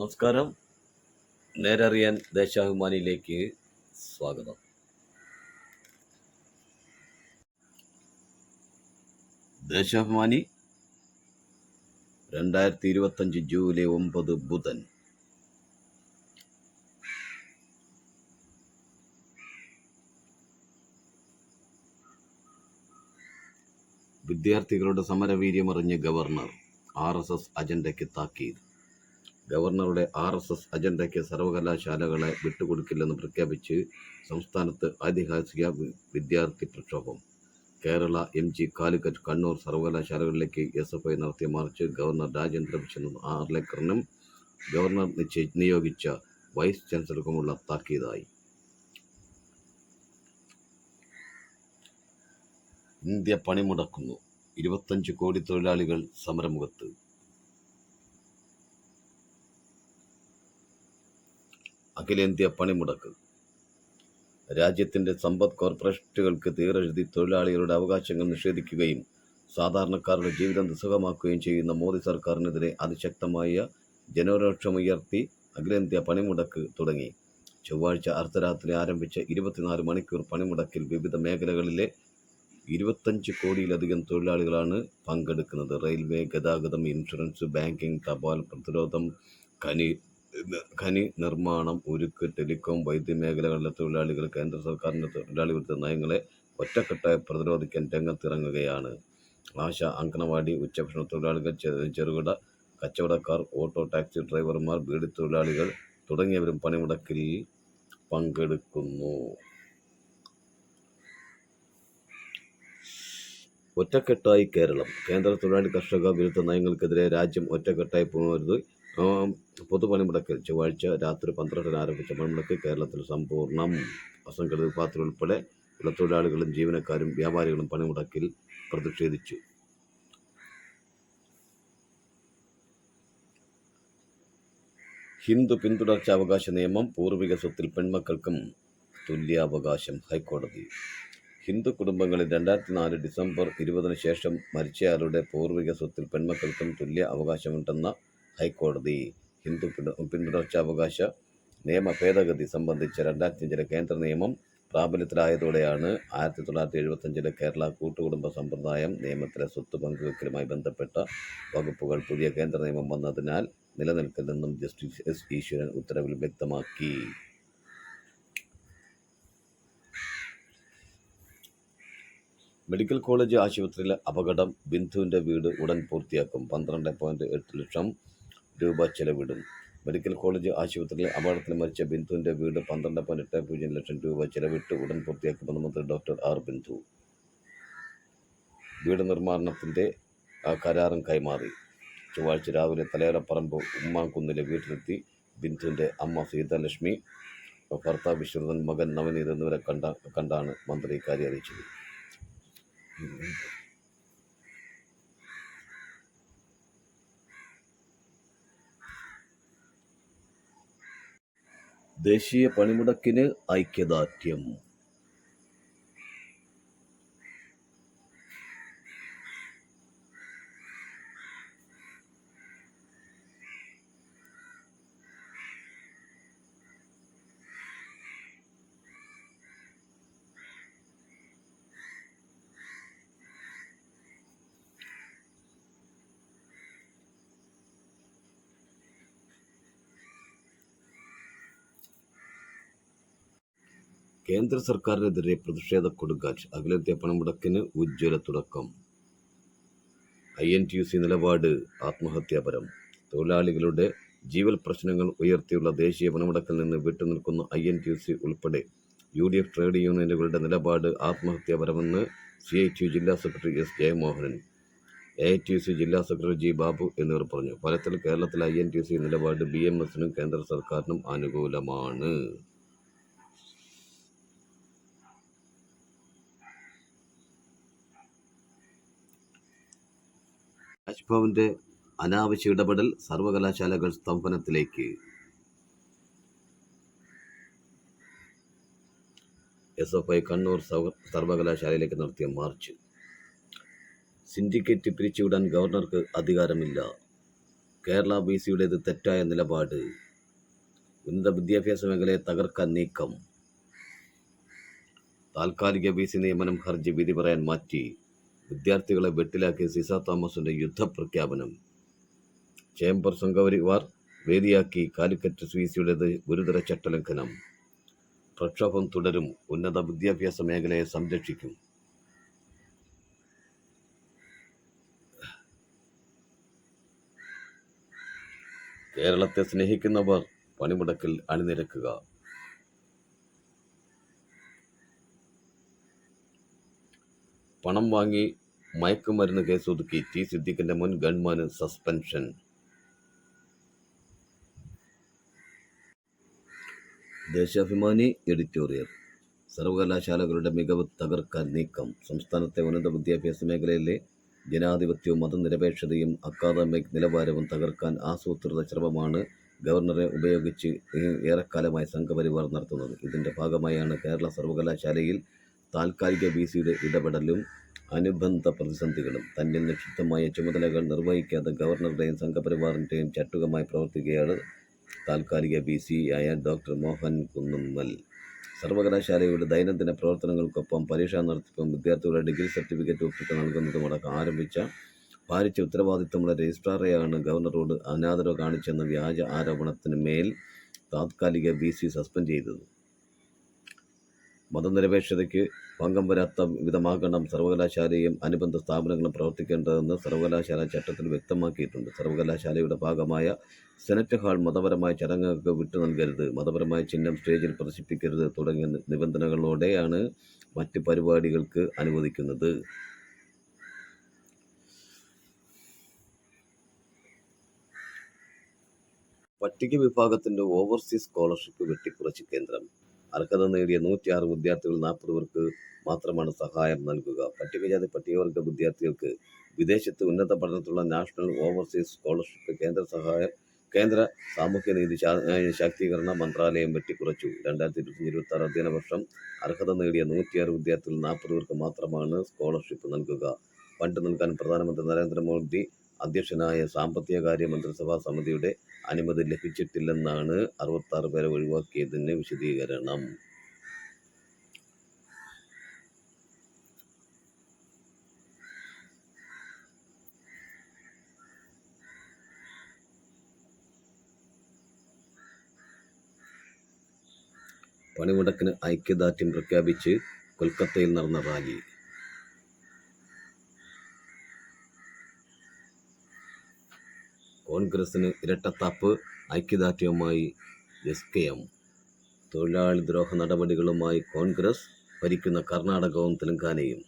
നമസ്കാരം. നേരറിയാൻ ദേശാഭിമാനിയിലേക്ക് സ്വാഗതം. ദേശാഭിമാനി രണ്ടായിരത്തി ഇരുപത്തഞ്ച് ജൂലൈ ഒമ്പത് ബുധൻ. വിദ്യാർത്ഥികളുടെ സമരവീര്യമറിഞ്ഞ് ഗവർണർ ആർ എസ് എസ് അജണ്ടയ്ക്ക് താക്കീത്. ഗവർണറുടെ ആർ എസ് എസ് അജണ്ടയ്ക്ക് സർവകലാശാലകളെ വിട്ടുകൊടുക്കില്ലെന്ന് പ്രഖ്യാപിച്ച് സംസ്ഥാനത്ത് ഐതിഹാസിക വിദ്യാർത്ഥി പ്രക്ഷോഭം. കേരള എം ജി കാലിക്കറ്റ് കണ്ണൂർ സർവകലാശാലകളിലേക്ക് എസ് എഫ് ഐ നടത്തിയ മാർച്ച് ഗവർണർ രാജേന്ദ്ര വിശ്വനാഥ് ആർലേക്കറിനും ഗവർണർ നിശ്ചയി നിയോഗിച്ച വൈസ് ചാൻസലർക്കുമുള്ള താക്കീതായി. ഇന്ത്യ പണിമുടക്കുന്നു. ഇരുപത്തഞ്ച് കോടി തൊഴിലാളികൾ സമരമുഖത്ത്. അഖിലേന്ത്യാ പണിമുടക്ക്. രാജ്യത്തിന്റെ സമ്പദ് കോർപ്പറേറ്റുകൾക്ക് തീരെഴുതി തൊഴിലാളികളുടെ അവകാശങ്ങൾ നിഷേധിക്കുകയും സാധാരണക്കാരുടെ ജീവിതം ദുസ്സഹമാക്കുകയും ചെയ്യുന്ന മോദി സർക്കാരിനെതിരെ അതിശക്തമായ ജനരോക്ഷമുയർത്തി അഖിലേന്ത്യാ പണിമുടക്ക് തുടങ്ങി. ചൊവ്വാഴ്ച അർദ്ധരാത്രി ആരംഭിച്ച ഇരുപത്തിനാല് മണിക്കൂർ പണിമുടക്കിൽ വിവിധ മേഖലകളിലെ ഇരുപത്തഞ്ച് കോടിയിലധികം തൊഴിലാളികളാണ് പങ്കെടുക്കുന്നത്. റെയിൽവേ ഗതാഗതം ഇൻഷുറൻസ് ബാങ്കിംഗ് തപാൽ പ്രതിരോധം ഖനി ഖനി നിർമ്മാണം ഉരുക്ക് ടെലികോം വൈദ്യുതി മേഖലകളിലെ തൊഴിലാളികൾ കേന്ദ്ര സർക്കാരിന്റെ തൊഴിലാളി വിരുദ്ധ നയങ്ങളെ ഒറ്റക്കെട്ടായി പ്രതിരോധിക്കാൻ രംഗത്തിറങ്ങുകയാണ്. ആശ അങ്കണവാടി ഉച്ചഭക്ഷണ തൊഴിലാളികൾ ചെറുകിട കച്ചവടക്കാർ ഓട്ടോ ടാക്സി ഡ്രൈവർമാർ ബീഡി തൊഴിലാളികൾ തുടങ്ങിയവരും പണിമുടക്കിൽ പങ്കെടുക്കുന്നു. ഒറ്റക്കെട്ടായി കേരളം. കേന്ദ്ര തൊഴിലാളി കർഷക വിരുദ്ധ നയങ്ങൾക്കെതിരെ രാജ്യം ഒറ്റക്കെട്ടായി പോകുന്നത് പൊതുപണിമുടക്കിൽ ചൊവ്വാഴ്ച രാത്രി പന്ത്രണ്ടിന് ആരംഭിച്ച പണിമുടക്ക് കേരളത്തിൽ സമ്പൂർണം അസംഘടിത വിഭാഗത്തിൽ ഉൾപ്പെടെ ഉള്ള തൊഴിലാളികളും ജീവനക്കാരും വ്യാപാരികളും പണിമുടക്കിൽ പ്രതിഷേധിച്ചു. ഹിന്ദു പിന്തുടർച്ച അവകാശ നിയമം പൂർവിക സ്വത്തിൽ പെൺമക്കൾക്കും തുല്യാവകാശം ഹൈക്കോടതി. ഹിന്ദു കുടുംബങ്ങളിൽ രണ്ടായിരത്തി നാല് ഡിസംബർ ഇരുപതിന് ശേഷം മരിച്ചയാളുടെ പൂർവിക സ്വത്തിൽ പെൺമക്കൾക്കും തുല്യ അവകാശമുണ്ടെന്ന ഹൈക്കോടതി ഹിന്ദു പിന്തു- പിന്തുടർച്ചാവകാശ നിയമ ഭേദഗതി സംബന്ധിച്ച രണ്ടായിരത്തി അഞ്ചിലെ കേന്ദ്ര നിയമം പ്രാബല്യത്തിലായതോടെയാണ് ആയിരത്തി തൊള്ളായിരത്തി എഴുപത്തഞ്ചിലെ കേരള കൂട്ടുകുടുംബ സമ്പ്രദായം നിയമത്തിലെ സ്വത്ത് പങ്കുവയ്ക്കലുമായി ബന്ധപ്പെട്ട വകുപ്പുകൾ പുതിയ കേന്ദ്ര നിയമം വന്നതിനാൽ നിലനിൽക്കില്ലെന്നും ജസ്റ്റിസ് എസ് ഈശ്വരൻ ഉത്തരവിൽ വ്യക്തമാക്കി. മെഡിക്കൽ കോളേജ് ആശുപത്രിയിലെ അപകടം ബിന്ദുവിന്റെ വീട് ഉടൻ പൂർത്തിയാക്കും. പന്ത്രണ്ട് പോയിന്റ് എട്ട് ലക്ഷം രൂപ ചെലവിടും മെഡിക്കൽ കോളേജ് ആശുപത്രിയിലെ അപകടത്തിൽ മരിച്ച ബിന്ദുവിന്റെ വീട് പന്ത്രണ്ട് പോയിന്റ് എട്ട് പൂജ്യം ലക്ഷം രൂപ ചെലവിട്ട് ഉടൻ പൂർത്തിയാക്കുമെന്ന് മന്ത്രി ഡോക്ടർ ആർ ബിന്ദു. വീട് നിർമ്മാണത്തിന്റെ കരാറും കൈമാറി. ചൊവ്വാഴ്ച രാവിലെ തലയോലപ്പറമ്പ് ഉമ്മാങ്കുന്നിലെ വീട്ടിലെത്തി ബിന്ദുവിന്റെ അമ്മ സീതാലക്ഷ്മി ഭർത്താവ് വിശ്രുതൻ മകൻ നവനീത് എന്നിവരെ കണ്ട കണ്ടാണ് മന്ത്രി ഇക്കാര്യം അറിയിച്ചത്. ദേശീയ പണിമുടക്കിന് ഐക്യദാർഢ്യം. കേന്ദ്ര സർക്കാരിനെതിരെ പ്രതിഷേധ കൊടുങ്കാറ്റ്. അഖിലേന്ത്യാ പണമുടക്കിന് ഉജ്ജ്വല തുടക്കം. I N T U C നിലപാട് ആത്മഹത്യാപരം. തൊഴിലാളികളുടെ ജീവൽ പ്രശ്നങ്ങൾ ഉയർത്തിയുള്ള ദേശീയ പണമുടക്കിൽ നിന്ന് വിട്ടുനിൽക്കുന്ന I N T U C ഉൾപ്പെടെ യു ഡി എഫ് ട്രേഡ് യൂണിയനുകളുടെ നിലപാട് ആത്മഹത്യാപരമെന്ന് സി ഐ ടി യു ജില്ലാ secretary S Jayamohanan A I T U C ജില്ലാ സെക്രട്ടറി ജി ബാബു എന്നിവർ പറഞ്ഞു. ഫലത്തിൽ കേരളത്തിലെ I N T U C നിലപാട് ബി എം എസിനും കേന്ദ്ര സർക്കാരിനും അനുകൂലമാണ്. രാജ്ഭവന്റെ അനാവശ്യ ഇടപെടൽ സർവകലാശാലകൾ സ്തംഭനത്തിലേക്ക്. എസ് എഫ് ഐ കണ്ണൂർ സർവ- സർവകലാശാലയിലേക്ക് നടത്തിയ മാർച്ച്. സിൻഡിക്കേറ്റ് പിരിച്ചുവിടാൻ ഗവർണർക്ക് അധികാരമില്ല. കേരള ബി സിയുടേത് തെറ്റായ നിലപാട്. ഉന്നത വിദ്യാഭ്യാസ മേഖലയെ തകർക്കാൻ നീക്കം. താൽക്കാലിക ബി സി നിയമനം ഹർജി വിധി പറയാൻ മാറ്റി. വിദ്യാർത്ഥികളെ വെട്ടിലാക്കിയ സിസ തോമസിന്റെ യുദ്ധപ്രഖ്യാപനം. ചേംബർ സംഘപരിവാർ വേദിയാക്കി കാലിക്കറ്റ് സ്വീസിയുടേത് സിയുടേത് ഗുരുതര ചട്ടലംഘനം. പ്രക്ഷോഭം തുടരും ഉന്നത വിദ്യാഭ്യാസ മേഖലയെ സംരക്ഷിക്കും. കേരളത്തെ സ്നേഹിക്കുന്നവർ പണിമുടക്കിൽ അണിനിരക്കുക. പണം വാങ്ങി മയക്കുമരുന്ന് കേസൊതുക്കി ടി സിദ്ദിഖിന്റെ മുൻ ഗൺമാന് സസ്പെൻഷൻ. ദേശാഭിമാനി എഡിറ്റോറിയൽ. സർവകലാശാലകളുടെ മികവ് തകർക്കാൻ നീക്കം. സംസ്ഥാനത്തെ ഉന്നത വിദ്യാഭ്യാസ മേഖലയിലെ ജനാധിപത്യവും മതനിരപേക്ഷതയും അക്കാദമിക് നിലവാരവും തകർക്കാൻ ആസൂത്രിത ശ്രമമാണ് ഗവർണറെ ഉപയോഗിച്ച് ഏറെക്കാലമായി സംഘപരിവാർ നടത്തുന്നത്. ഇതിന്റെ ഭാഗമായാണ് കേരള സർവകലാശാലയിൽ താൽക്കാലിക ബി സിയുടെ ഇടപെടലും അനുബന്ധ പ്രതിസന്ധികളും തന്നിൽ നിക്ഷിപ്തമായ ചുമതലകൾ നിർവഹിക്കാതെ ഗവർണറുടെയും സംഘപരിവാറിന്റെയും ചട്ടുകമായി പ്രവർത്തിക്കുകയാണ് താൽക്കാലിക ബി സി ആയ ഡോക്ടർ മോഹൻ കുന്നുമ്മൽ. സർവകലാശാലയുടെ ദൈനംദിന പ്രവർത്തനങ്ങൾക്കൊപ്പം പരീക്ഷാ നടത്തിപ്പും വിദ്യാർത്ഥികളുടെ ഡിഗ്രി സർട്ടിഫിക്കറ്റ് ഒപ്പിട്ട് നൽകുന്നതുമടക്കം ആരംഭിച്ച ഭാരിച്ച ഉത്തരവാദിത്തമുള്ള രജിസ്ട്രാറെയാണ് ഗവർണറോട് അനാദരവ് കാണിച്ചെന്ന വ്യാജ ആരോപണത്തിന് മേൽ താത്കാലിക ബി സി സസ്പെൻഡ് ചെയ്തത്. മതനിരപേക്ഷതയ്ക്ക് ഭംഗം വരാത്ത വിധമാകണം സർവകലാശാലയും അനുബന്ധ സ്ഥാപനങ്ങളും പ്രവർത്തിക്കേണ്ടതെന്ന് സർവകലാശാല ചട്ടത്തിൽ വ്യക്തമാക്കിയിട്ടുണ്ട്. സർവകലാശാലയുടെ ഭാഗമായ സെനറ്റ് ഹാൾ മതപരമായ ചടങ്ങുകൾക്ക് വിട്ടു നൽകരുത് മതപരമായ ചിഹ്നം സ്റ്റേജിൽ പ്രദർശിപ്പിക്കരുത് തുടങ്ങിയ നിബന്ധനകളോടെയാണ് മറ്റ് പരിപാടികൾക്ക് അനുവദിക്കുന്നത്. പട്ടിക വിഭാഗത്തിന്റെ ഓവർസീസ് സ്കോളർഷിപ്പ് വെട്ടിക്കുറച്ച് കേന്ദ്രം. അർഹത നേടിയ നൂറ്റിയാറ് വിദ്യാർത്ഥികൾ നാൽപ്പത് പേർക്ക് മാത്രമാണ് സഹായം നൽകുക. പട്ടികജാതി പട്ടികവർഗ വിദ്യാർത്ഥികൾക്ക് വിദേശത്ത് ഉന്നത പഠനത്തിലുള്ള നാഷണൽ ഓവർസീസ് സ്കോളർഷിപ്പ് കേന്ദ്ര സഹായം കേന്ദ്ര സാമൂഹ്യനീതി ശാക്തീകരണ മന്ത്രാലയം വെട്ടിക്കുറച്ചു. രണ്ടായിരത്തി ഇരുപത്തി ഇരുപത്തി ആറ് അധ്യയന വർഷം അർഹത നേടിയ നൂറ്റിയാറ് വിദ്യാർത്ഥികൾ നാൽപ്പത് പേർക്ക് മാത്രമാണ് സ്കോളർഷിപ്പ് നൽകുക. ഫണ്ട് നൽകാൻ പ്രധാനമന്ത്രി നരേന്ദ്രമോദി അധ്യക്ഷനായ സാമ്പത്തിക കാര്യ മന്ത്രിസഭാ സമിതിയുടെ അനുമതി ലഭിച്ചിട്ടില്ലെന്നാണ് അറുപത്താറ് പേരെ ഒഴിവാക്കിയതിന് വിശദീകരണം. പണിമുടക്കിന് ഐക്യദാർഢ്യം പ്രഖ്യാപിച്ച് കൊൽക്കത്തയിൽ നടന്ന റാലി. കോൺഗ്രസിന് ഇരട്ടത്താപ്പ് ഐക്യദാർഢ്യവുമായി എസ് കെ എം. തൊഴിലാളി ദ്രോഹ നടപടികളുമായി കോൺഗ്രസ് ഭരിക്കുന്ന കർണാടകവും തെലങ്കാനയും.